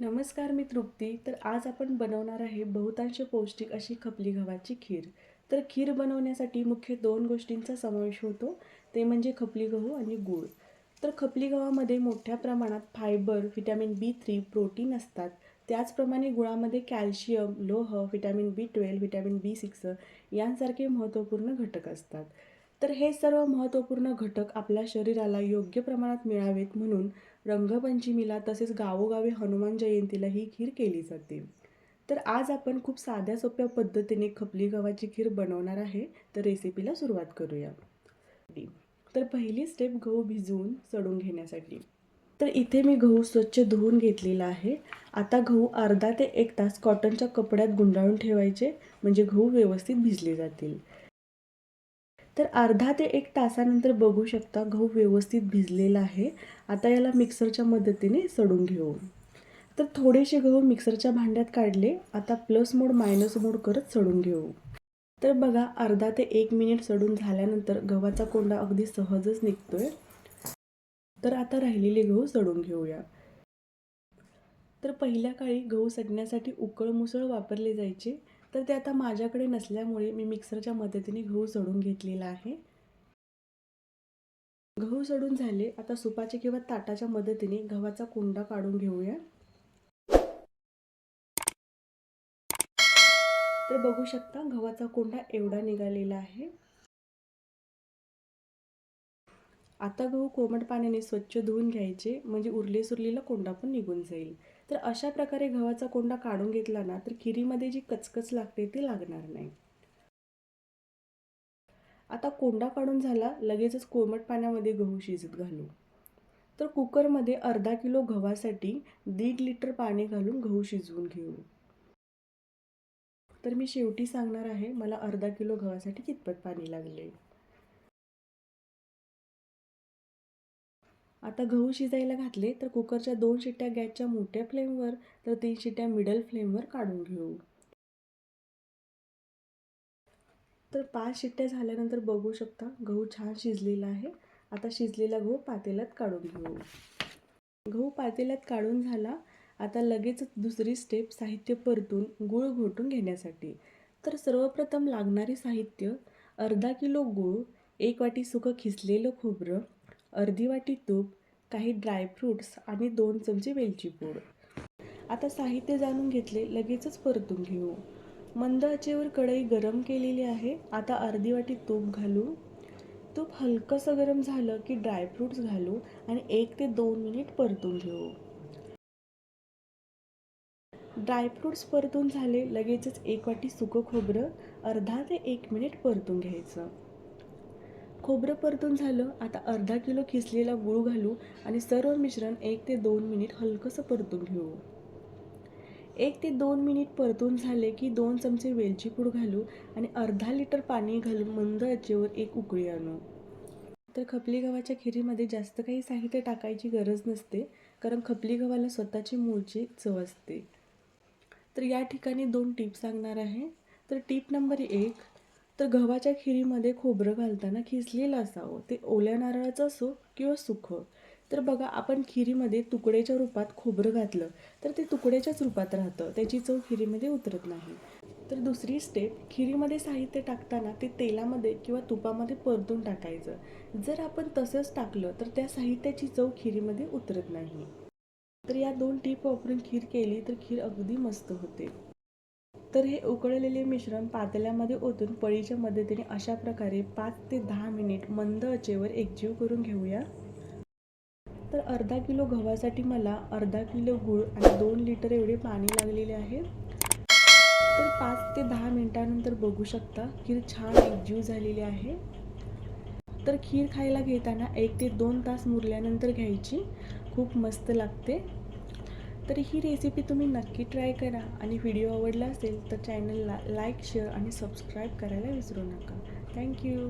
नमस्कार मी तृप्ती. तर आज आपण बनवणार आहे बहुतांश पौष्टिक अशी खपली गव्हाची खीर. तर खीर बनवण्यासाठी मुख्य दोन गोष्टींचा समावेश होतो. ते म्हणजे खपली गहू आणि गूळ. तर खपली गव्हामध्ये मोठ्या प्रमाणात fibre vitamin B three protein असतात. त्याचप्रमाणे गुळामध्ये कॅल्शियम लोह vitamin B twelve vitamin B six यांसारखे महत्त्वपूर्ण घटक असतात. तर हे सर्व महत्त्वपूर्ण घटक आपल्या शरीराला योग्य प्रमाणात मिळावेत म्हणून रंगपंचमीला तसेच गावोगावी हनुमान जयंतीला ही खीर केली जाते. तर आज आपण खूप साध्या सोप्या पद्धतीने खपली गव्हाची खीर बनवणार आहे तर रेसिपीला सुरुवात करूया. तर पहिली स्टेप गहू भिजवून सडून घेण्यासाठी. तर इथे मी गहू स्वच्छ धुवून घेतलेला आहे. आता गहू अर्धा ते एक तास कॉटनच्या कपड्यात गुंडाळून ठेवायचे म्हणजे गहू व्यवस्थित भिजले जातील. तर अर्धा ते एक तासानंतर बघू शकता गहू व्यवस्थित भिजलेला आहे. आता याला मिक्सरच्या मदतीने सडून घेऊ तर थोडेसे गहू मिक्सरच्या भांड्यात काढले. आता प्लस मोड मायनस मोड करत सडून घेऊ. तर बघा अर्धा ते एक मिनिट सडून झाल्यानंतर गव्हाचा कोंडा अगदी सहजच निघतोय. तर आता राहिलेले गहू सडून घेऊया. तर पहिल्या काळी गहू सडण्यासाठी उकळ मुसळ वापरले जायचे. तर ते आता माझ्याकडे नसल्यामुळे मी मिक्सरच्या मदतीने गहू सडून घेतलेला आहे. गहू सडून झाले. आता सुपाच्या किंवा ताटाच्या मदतीने गव्हाचा कोंडा काढून घेऊया. तर बघू शकता गव्हाचा कोंडा एवढा निघालेला आहे. आता गहू कोमट पाण्याने स्वच्छ धुवून घ्यायचे म्हणजे उरले सुरलेला कोंडा पण निघून जाईल. तर अशा प्रकारे गव्हाचा कोंडा काढून घेतला ना तर खिरीमध्ये जी कचकच लागते ती लागणार नाही. आता कोंडा काढून झाला लगेचच कोमट पाण्यामध्ये गहू शिजत घालू. तर कुकरमध्ये अर्धा किलो गव्हासाठी दीड लिटर पाणी घालून गहू शिजवून घेऊ. तर मी शेवटी सांगणार आहे मला अर्धा किलो गव्हासाठी कितपत पाणी लागले? आता गहू शिजायला घातले तर कुकरच्या दोन शिट्ट्या गॅसच्या मोठ्या फ्लेमवर तर तीन शिट्ट्या मिडल फ्लेमवर काढून घेऊ. तर पाच शिट्ट्या झाल्यानंतर बघू शकता गहू छान शिजलेला आहे. आता शिजलेला गहू पातेल्यात काढून घेऊ. गहू पातेल्यात काढून झाला. आता लगेच दुसरी स्टेप साहित्य परतून गूळ घोटून घेण्यासाठी. तर सर्वप्रथम लागणारे साहित्य अर्धा किलो गूळ एक वाटी सुकं खिसलेलं खोबरं अर्धी वाटी तूप काही ड्रायफ्रूट्स आणि दोन चमचे वेलची पूड. आता साहित्य जाणून घेतले लगेचच परतून घेऊ. मंद आचेवर कढई गरम केलेली आहे. आता अर्धी वाटी तूप घालू. तूप हलकंसं गरम झालं की ड्रायफ्रूट्स घालू आणि एक ते दोन मिनिट परतून घेऊ. ड्रायफ्रूट्स परतून झाले लगेचच एक वाटी सुकं खोबरं अर्धा ते एक मिनिट परतून घ्यायचं. खोबरं परतून झालं आता अर्धा किलो खिसलेला गूळ घालू आणि सर्व मिश्रण एक ते दोन मिनिट हलकंसं परतून घेऊ. एक ते दोन मिनिट परतून झाले की दोन चमचे वेलची पूड घालू आणि अर्धा लिटर पाणी घालून मंद आचेवर एक उकळी आणू. तर खपली गव्हाच्या खिरीमध्ये जास्त काही साहित्य टाकायची गरज नसते कारण खपली गव्हाला स्वतःची मूळची चव असते. तर या ठिकाणी दोन टिप सांगणार आहे. तर टीप नंबर एक तर गव्हाच्या खिरीमध्ये खोबरं घालताना खिसलेलं असावं. ते ओल्या नारळाचं असो किंवा सुखं. तर बघा आपण खिरीमध्ये तुकड्याच्या रूपात खोबरं घातलं तर ते तुकड्याच्याच रूपात राहतं. त्याची चव खिरीमध्ये उतरत नाही. तर दुसरी स्टेप खिरीमध्ये साहित्य टाकताना ते तेलामध्ये किंवा तुपामध्ये परतून टाकायचं. जर आपण तसंच टाकलं तर त्या साहित्याची चव खिरीमध्ये उतरत नाही. तर या दोन टीप वापरून खीर केली तर खीर अगदी मस्त होते. तर हे उकळलेले मिश्रण पातेल्यामध्ये ओतून पळीच्या मदतीने अशा प्रकारे पाच ते दहा मिनिट मंद आचेवर एकजीव करून घेऊया. तर अर्धा किलो गव्हासाठी मला अर्धा किलो गूळ आणि दोन लिटर एवढे पाणी लागलेले आहे. तर पाच ते दहा मिनिटानंतर बघू शकता खीर छान एकजीव झालेली आहे. तर खीर खायला घेताना एक ते दोन तास मुरल्यानंतर घ्यायची. खूप मस्त लागते. तर ही रेसिपी तुम्ही नक्की ट्राय करा. आणि व्हिडिओ आवडला असेल तर चॅनलला लाईक शेअर आणि सबस्क्राईब करायला विसरू नका. थँक्यू